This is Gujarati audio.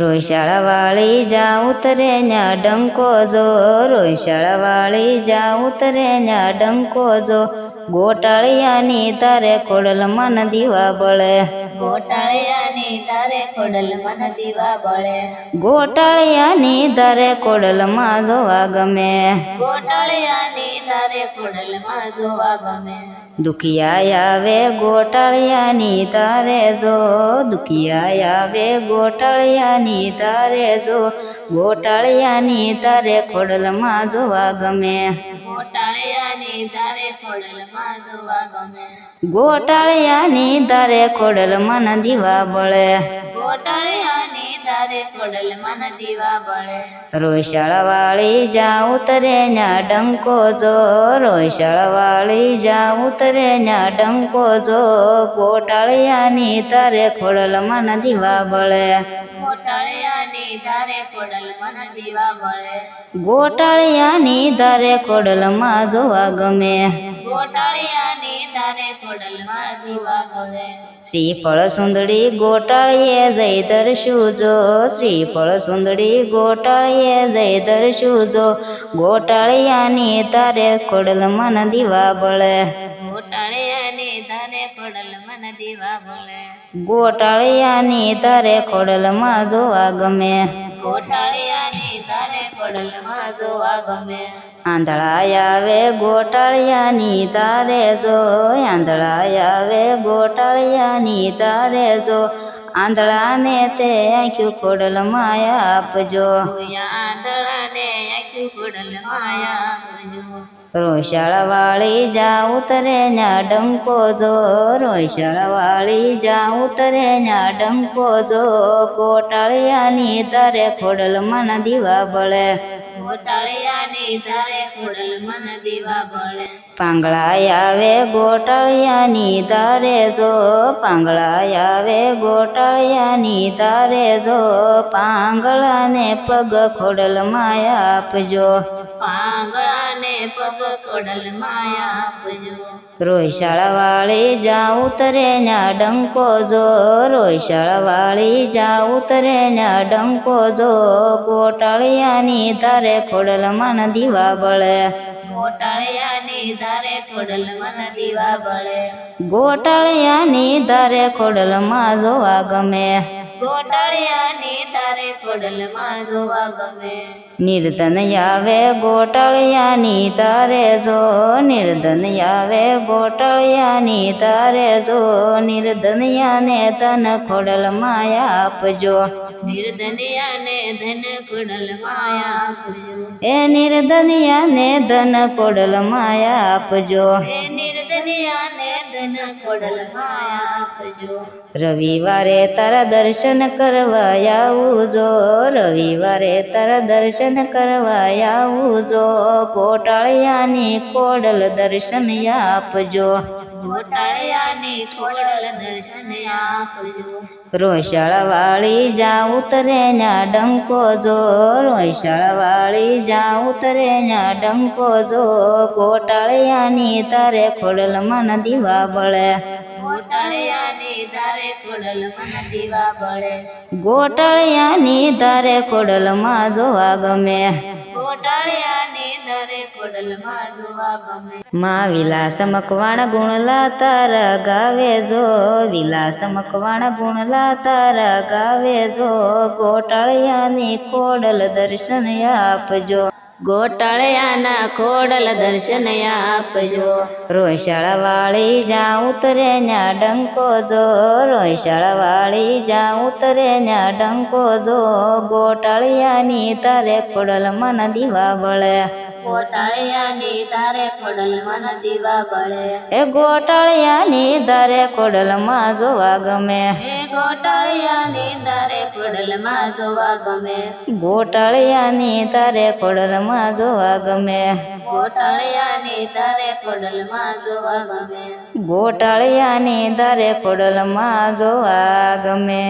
રોયશાળાવાળી જા ઉતરે ન્યા ડંકો જો રોયશાળાવાળી જા ઉતરે ન્યા ડંકો જો. ગોટાળિયાની તારે ખોડલમાં મન દીવા બળે. ગોટાળિયાની તારે ખોડલ મન દીવા બળે. ગોટાળિયાની તારે ખોડલમાં જોવા ગમે. ગોટાળિયાની તારે ખોડલ જોવા ગમે. દુખિયા આવે ગોટાળિયાની તારે જો દુખિયા આવે ગોટાળિયાની તારે જો ગોટાળિયાની તારે ખોડલમાં જોવા ગમે. ગોટાળિયાની તારે ખોડલમાં જોવા ગમે. ગોટાળિયાની તારે ખોડલમાં દીવા બળે. ગોટાળિયાની તારે ખોડલ મન દીવા બળે. રોયશાળાવાળી જાઉં તરે ન્યા ડંકો જો રોયશાળાવાળી જાઉં તરે ન્યા ડંકો જો. ગોટાળિયાની તારે ખોડલમાં ન દીવા બળે. ગોટાળિયાની ધારે ખોડલ મન દીવા બળે. ગોટાળિયાની તારે ખોડલમાં જોવા ગમે. ગોટાળિયાની તારે ખોડલ માં દીવા શ્રીફળ સુંદડી ગોટાળીએ જઈ દર્શું જો શ્રીફળ સુંદડી ગોટાળીએ જઈ દર્શું જો ગોટાળિયાની તારે ખોડલમાં ન દીવા બળે ગોટાળિયાની તારે કોડલ મન દીવા બળે ગોટાળિયાની તારે ખોડલમાં જોવા ગમે. ગોટાળિયાની ખોડલ માં જોવા ગમે આંધળા આવે ગોટાળિયાની તારે જો આંધળા આવે ગોટાળિયાની તારે જો, આંધળાને તે આંખ્યું માયા આપજો. આંધળાને આખી ખોડલ માયા આપજો. રોયશાળાવાળી જા ઉતરે ન્યા ડંકો જો રોયશાળાવાળી જા ઉતરે ન્યા ડંકો જો. ગોટાળિયાની તારે ખોડલમાં મન દીવા બળે. ગોટાળિયાની તારે ખોડલ મન દીવા બળે. પાંગળા આવે ગોટાળિયાની તારે જો પાંગળા આવે ગોટાળિયાની તારે જો. પાંગળાને પગ ખોડલ માયા આપજો. પાંગળાને પગ ખોડલ માયા આપજો રોયશાળાવાળી જા ઉતરે ન્યા ડંકો જો. રોયશાળાવાળી જા ઉતરે ન્યા ડંકો જો. ગોટાળિયાની તારે ખોડલમાં મન દીવા બળે. ગોટાળિયાની તારે ખોડલ મન દીવા બળે. ગોટાળિયાની તારે ખોડલમાં જોવા ગમે. ગોટાળિયાની તારે ખોડલ માં જોવા ગમે. નિર્ધન આવે ગોટળિયાની તારે જો નિર્ધન આવે ગોટળિયાની તારે જો નિર્ધનિયાને તન માયા આપજો. નિર્ધનિયાને ધન ખોડલ માયા આપજો. એ નિર્ધનિયાને ધન ખોડલમાં આપજો. રવિવારે તારા દર્શન કરવા જો રવિવારે તારા દર્શન કરવા જો ગોટાળિયાની કોડલ દર્શન આપજો. ગોટાળિયાની ખોડલ દર્શન આપજો રોયશાળાવાળી જા ઉતરે ના ડંકો જો. રોયશાળાવાળી જા ઉતરે ના ડંકો જો. ગોટાળિયાની તારે ખોડલમાં મન દીવા બળે. ગોટાળિયાની તારે ખોડલ મન દીવા બળે. ગોટાળિયાની તારે ખોડલ માં જોવા ગમે. માં વિલાસ મકવાણ ગુણલા તારા ગાવે જો. વિલાસ મકવાણ ગુણલા તારા ગાવે જો. ગોટાળિયાની ખોડલ દર્શન આપજો. ગોટાળિયાના ખોડલ દર્શન આપજો. રોયશાળાવાળી જા ઉતરે ન્યા ડંકો જો. રોયશાળાવાળી જા ઉતરે ન્યા ડંકો જો. ગોટાળિયાની તારે ખોડલમાં મન દીવા બળે ગોટાળિયાની તારે ખોડલ મન દીવા બળે એ ગોટાળિયાની તારે કોડલમાં જોવા ગમે. હે ગોટાળિયાની તારે કોડલમાં જોવા ગમે. ગોટાળિયાની તારે કોડલમાં જોવા ગમે. ગોટાળિયાની તારે ખોડલ માં જોવા ગમે. ગોટાળિયાની તારે ખોડલમાં જોવા ગમે.